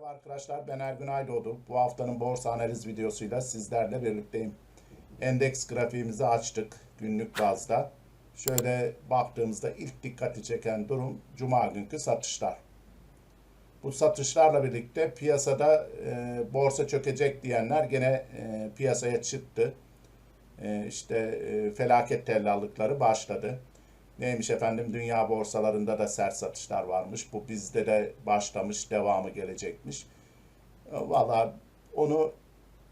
Merhaba arkadaşlar ben Ergün Aydoğdu. Bu haftanın borsa analiz videosuyla sizlerle birlikteyim. Endeks grafiğimizi açtık günlük bazda. Şöyle baktığımızda ilk dikkati çeken durum Cuma günkü satışlar. Bu satışlarla birlikte piyasada e, borsa çökecek diyenler gene e, piyasaya çıktı. E, işte e, felaket tellallıkları başladı. Neymiş efendim dünya borsalarında da sert satışlar varmış. Bu bizde de başlamış, devamı gelecekmiş. Valla onu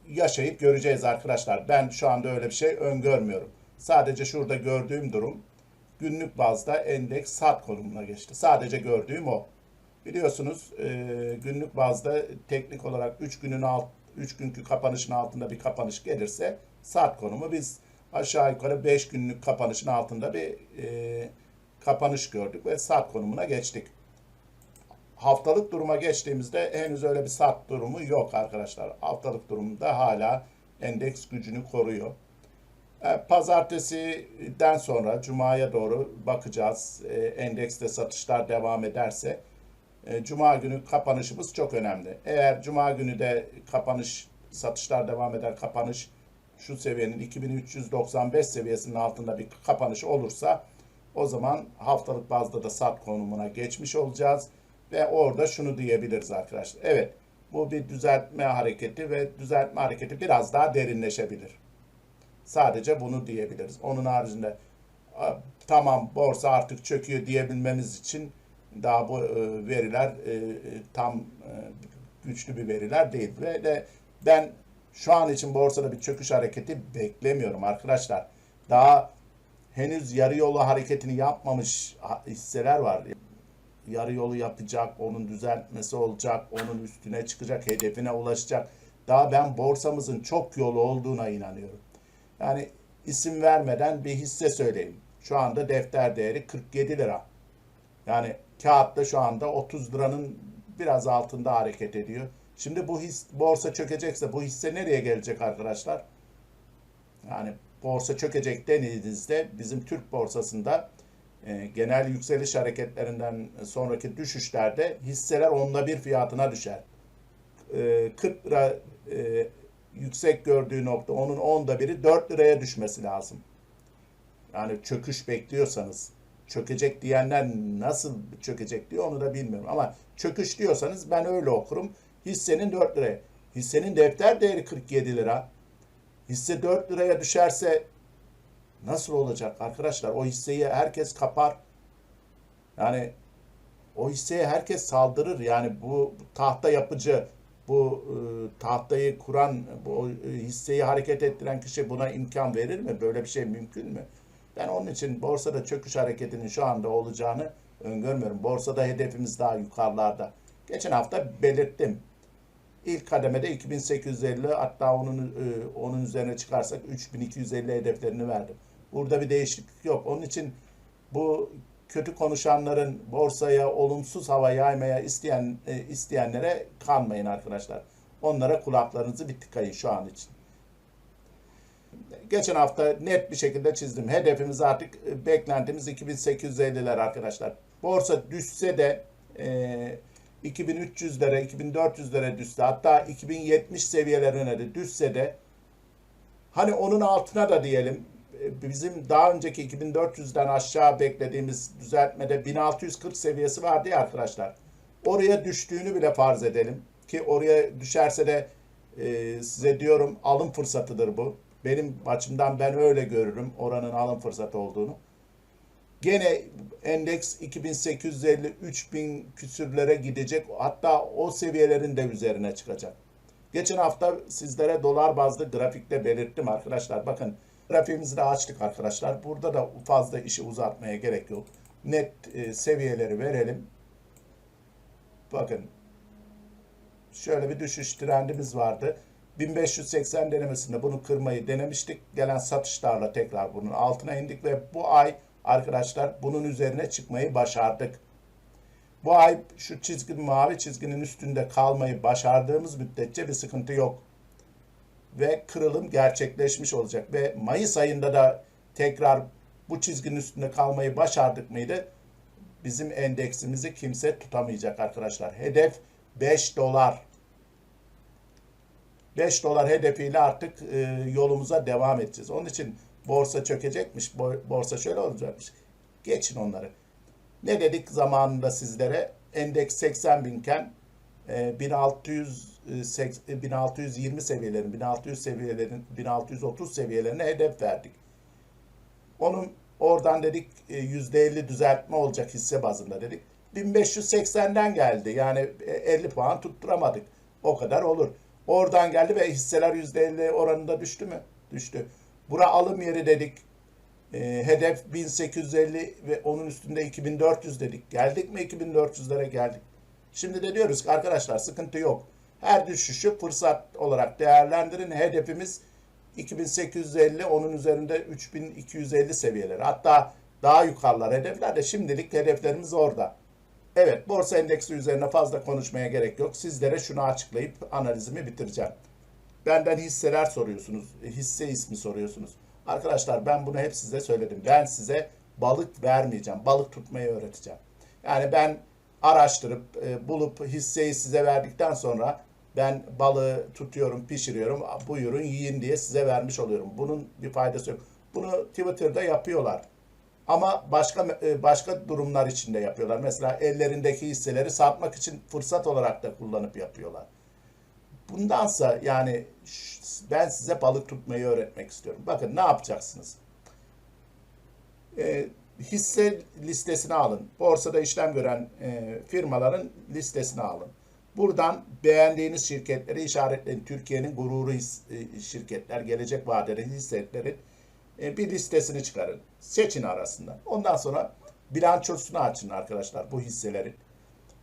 yaşayıp göreceğiz arkadaşlar. Ben şu anda öyle bir şey öngörmüyorum. Sadece şurada gördüğüm durum günlük bazda endeks sat konumuna geçti. Sadece gördüğüm o. Biliyorsunuz e, günlük bazda teknik olarak 3 günün alt 3 günkü kapanışın altında bir kapanış gelirse sat konumu biz aşağı yukarı 5 günlük kapanışın altında bir e, kapanış gördük ve sat konumuna geçtik. Haftalık duruma geçtiğimizde henüz öyle bir sat durumu yok arkadaşlar. Haftalık durumda hala endeks gücünü koruyor. E, Pazartesiden sonra Cuma'ya doğru bakacağız. E, Endekste satışlar devam ederse e, Cuma günü kapanışımız çok önemli. Eğer Cuma günü de kapanış satışlar devam eder kapanış şu seviyenin 2395 seviyesinin altında bir kapanış olursa o zaman haftalık bazda da sat konumuna geçmiş olacağız ve orada şunu diyebiliriz arkadaşlar. Evet bu bir düzeltme hareketi ve düzeltme hareketi biraz daha derinleşebilir. Sadece bunu diyebiliriz. Onun haricinde "A, tamam borsa artık çöküyor diyebilmemiz için daha bu e, veriler e, e, tam güçlü bir veriler değil. Ve de ben şu an için borsada bir çöküş hareketi beklemiyorum arkadaşlar. Daha henüz yarı yolu hareketini yapmamış hisseler var. Yarı yolu yapacak, onun düzeltmesi olacak, onun üstüne çıkacak, hedefine ulaşacak. Daha ben borsamızın çok yolu olduğuna inanıyorum. Yani isim vermeden bir hisse söyleyeyim. Şu anda defter değeri 47 lira. Yani kağıtta şu anda 30 liranın biraz altında hareket ediyor. Şimdi bu his, borsa çökecekse bu hisse nereye gelecek arkadaşlar? Yani borsa çökecek denildiğinizde bizim Türk borsasında e, genel yükseliş hareketlerinden sonraki düşüşlerde hisseler onda bir fiyatına düşer. E, 40 lira e, yüksek gördüğü nokta onun onda biri 4 liraya düşmesi lazım. Yani çöküş bekliyorsanız çökecek diyenler nasıl çökecek diyor onu da bilmiyorum. Ama çöküş diyorsanız ben öyle okurum. Hissenin 4 liraya. Hissenin defter değeri 47 lira. Hisse 4 liraya düşerse nasıl olacak arkadaşlar? O hisseyi herkes kapar. Yani o hisseye herkes saldırır. Yani bu tahta yapıcı, bu e, tahtayı kuran, bu e, hisseyi hareket ettiren kişi buna imkan verir mi? Böyle bir şey mümkün mü? Ben onun için borsada çöküş hareketinin şu anda olacağını öngörmüyorum. Borsada hedefimiz daha yukarılarda. Geçen hafta belirttim. İlk kademede 2850 hatta onun e, onun üzerine çıkarsak 3250 hedeflerini verdim. Burada bir değişiklik yok. Onun için bu kötü konuşanların borsaya olumsuz hava yaymaya isteyen e, isteyenlere kanmayın arkadaşlar. Onlara kulaklarınızı bir tıkayın şu an için. Geçen hafta net bir şekilde çizdim. Hedefimiz artık e, beklentimiz 2850'ler arkadaşlar. Borsa düşse de 2300'lere, 2400'lere düşse hatta 2070 seviyelerine de düşse de hani onun altına da diyelim e, bizim daha önceki 2400'den aşağı beklediğimiz düzeltmede 1640 seviyesi vardı ya arkadaşlar. Oraya düştüğünü bile farz edelim ki oraya düşerse de e, size diyorum alım fırsatıdır bu. Benim açımdan ben öyle görürüm oranın alım fırsatı olduğunu. Gene endeks 2850 3000 küsürlere gidecek. Hatta o seviyelerin de üzerine çıkacak. Geçen hafta sizlere dolar bazlı grafikte belirttim arkadaşlar. Bakın grafiğimizi de açtık arkadaşlar. Burada da fazla işi uzatmaya gerek yok. Net e, seviyeleri verelim. Bakın şöyle bir düşüş trendimiz vardı. 1580 denemesinde bunu kırmayı denemiştik. Gelen satışlarla tekrar bunun altına indik ve bu ay arkadaşlar bunun üzerine çıkmayı başardık. Bu ay şu çizginin mavi çizginin üstünde kalmayı başardığımız müddetçe bir sıkıntı yok. Ve kırılım gerçekleşmiş olacak. Ve Mayıs ayında da tekrar bu çizginin üstünde kalmayı başardık mıydı? Bizim endeksimizi kimse tutamayacak arkadaşlar. Hedef 5 dolar. 5 dolar hedefiyle artık e, yolumuza devam edeceğiz. Onun için borsa çökecekmiş, bo- borsa şöyle olacakmış. Geçin onları. Ne dedik zamanında sizlere? Endeks 80 binken e, 1600 e, seks- e, 1620 seviyelerin, 1600 seviyelerin, 1630 seviyelerine hedef verdik. Onun oradan dedik e, %50 düzeltme olacak hisse bazında dedik. 1580'den geldi. Yani e, 50 puan tutturamadık. O kadar olur. Oradan geldi ve hisseler %50 oranında düştü mü? Düştü. Bura alım yeri dedik. E, hedef 1850 ve onun üstünde 2400 dedik. Geldik mi 2400'lere geldik. Şimdi de diyoruz ki arkadaşlar sıkıntı yok. Her düşüşü fırsat olarak değerlendirin. Hedefimiz 2850, onun üzerinde 3250 seviyeleri. Hatta daha yukarılar hedefler de şimdilik hedeflerimiz orada. Evet, borsa endeksi üzerine fazla konuşmaya gerek yok. Sizlere şunu açıklayıp analizimi bitireceğim. Benden hisseler soruyorsunuz, hisse ismi soruyorsunuz. Arkadaşlar ben bunu hep size söyledim. Ben size balık vermeyeceğim, balık tutmayı öğreteceğim. Yani ben araştırıp e, bulup hisseyi size verdikten sonra ben balığı tutuyorum, pişiriyorum, buyurun yiyin diye size vermiş oluyorum. Bunun bir faydası yok. Bunu Twitter'da yapıyorlar. Ama başka e, başka durumlar için de yapıyorlar. Mesela ellerindeki hisseleri satmak için fırsat olarak da kullanıp yapıyorlar. Bundansa yani ben size balık tutmayı öğretmek istiyorum. Bakın ne yapacaksınız? E, hisse listesini alın. Borsada işlem gören e, firmaların listesini alın. Buradan beğendiğiniz şirketleri işaretleyin. Türkiye'nin gururu his- e, şirketler, gelecek vadeli hissetlerin e, bir listesini çıkarın. Seçin arasından. Ondan sonra bilançosunu açın arkadaşlar bu hisselerin.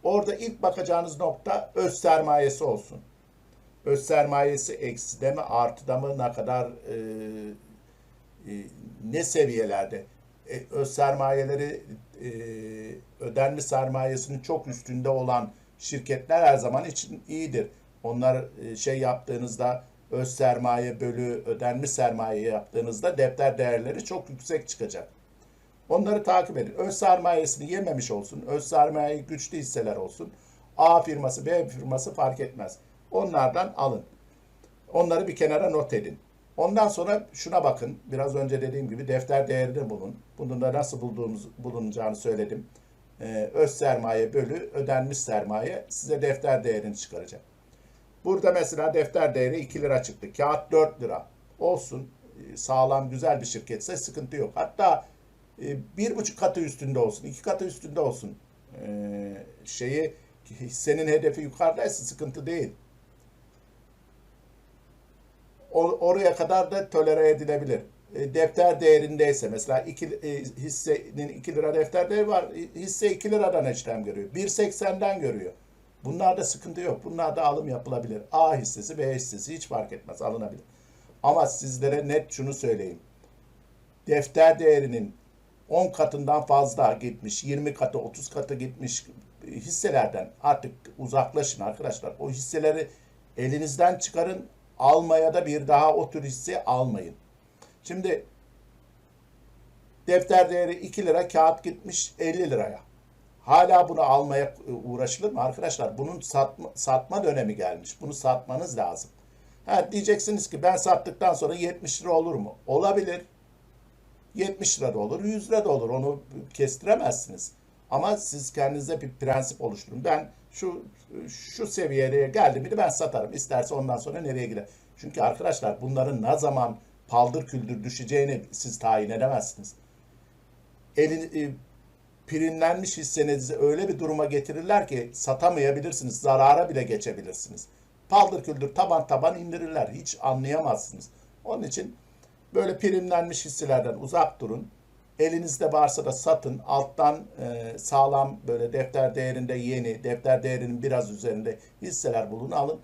Orada ilk bakacağınız nokta öz sermayesi olsun. Öz sermayesi ekside mi artıda mı ne kadar e, e, ne seviyelerde e, öz sermayeleri e, ödenmiş sermayesinin çok üstünde olan şirketler her zaman için iyidir. Onlar e, şey yaptığınızda öz sermaye bölü ödenmiş sermaye yaptığınızda defter değerleri çok yüksek çıkacak. Onları takip edin. Öz sermayesini yememiş olsun. Öz sermaye güçlü hisseler olsun. A firması, B firması fark etmez. Onlardan alın. Onları bir kenara not edin. Ondan sonra şuna bakın. Biraz önce dediğim gibi defter değerini bulun. Bunun da nasıl bulduğumuz, bulunacağını söyledim. Ee, öz sermaye bölü ödenmiş sermaye size defter değerini çıkaracak. Burada mesela defter değeri 2 lira çıktı. Kağıt 4 lira. Olsun. Ee, Sağlam güzel bir şirketse sıkıntı yok. Hatta e, bir buçuk katı üstünde olsun. iki katı üstünde olsun. Ee, şeyi hissenin hedefi yukarıdaysa sıkıntı değil. O- oraya kadar da tolere edilebilir. E, defter değerindeyse mesela iki, e, hissenin 2 lira defter değeri var. E, Hisse 2 liradan işlem görüyor. 1.80'den görüyor. Bunlarda sıkıntı yok. Bunlarda alım yapılabilir. A hissesi, B hissesi hiç fark etmez. Alınabilir. Ama sizlere net şunu söyleyeyim. Defter değerinin 10 katından fazla gitmiş, 20 katı, 30 katı gitmiş hisselerden artık uzaklaşın arkadaşlar. O hisseleri elinizden çıkarın. Almaya da bir daha o tür hisse almayın. Şimdi defter değeri 2 lira, kağıt gitmiş 50 liraya. Hala bunu almaya uğraşılır mı arkadaşlar? Bunun satma, satma dönemi gelmiş. Bunu satmanız lazım. Ha, diyeceksiniz ki ben sattıktan sonra 70 lira olur mu? Olabilir. 70 lira da olur, 100 lira da olur. Onu kestiremezsiniz. Ama siz kendinize bir prensip oluşturun. Ben şu şu seviyeye geldi mi ben satarım. İsterse ondan sonra nereye gider. Çünkü arkadaşlar bunların ne zaman paldır küldür düşeceğini siz tayin edemezsiniz. Elin, e, primlenmiş hissenizi öyle bir duruma getirirler ki satamayabilirsiniz. Zarara bile geçebilirsiniz. Paldır küldür taban taban indirirler. Hiç anlayamazsınız. Onun için böyle primlenmiş hisselerden uzak durun. Elinizde varsa da satın. Alttan e, sağlam böyle defter değerinde yeni, defter değerinin biraz üzerinde hisseler bulun alın.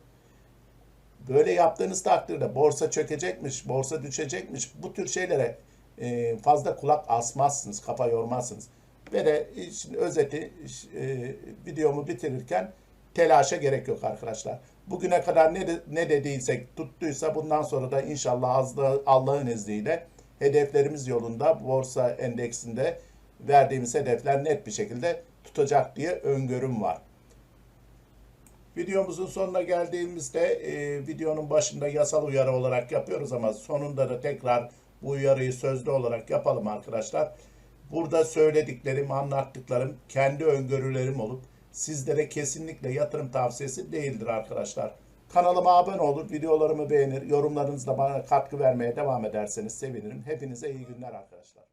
Böyle yaptığınız takdirde borsa çökecekmiş, borsa düşecekmiş bu tür şeylere e, fazla kulak asmazsınız, kafa yormazsınız. Ve de işin özeti e, videomu bitirirken telaşa gerek yok arkadaşlar. Bugüne kadar ne, ne dediysek tuttuysa bundan sonra da inşallah Allah'ın izniyle hedeflerimiz yolunda borsa endeksinde verdiğimiz hedefler net bir şekilde tutacak diye öngörüm var. Videomuzun sonuna geldiğimizde e, videonun başında yasal uyarı olarak yapıyoruz ama sonunda da tekrar bu uyarıyı sözlü olarak yapalım arkadaşlar. Burada söylediklerim, anlattıklarım kendi öngörülerim olup sizlere kesinlikle yatırım tavsiyesi değildir arkadaşlar. Kanalıma abone olur, videolarımı beğenir, yorumlarınızla bana katkı vermeye devam ederseniz sevinirim. Hepinize iyi günler arkadaşlar.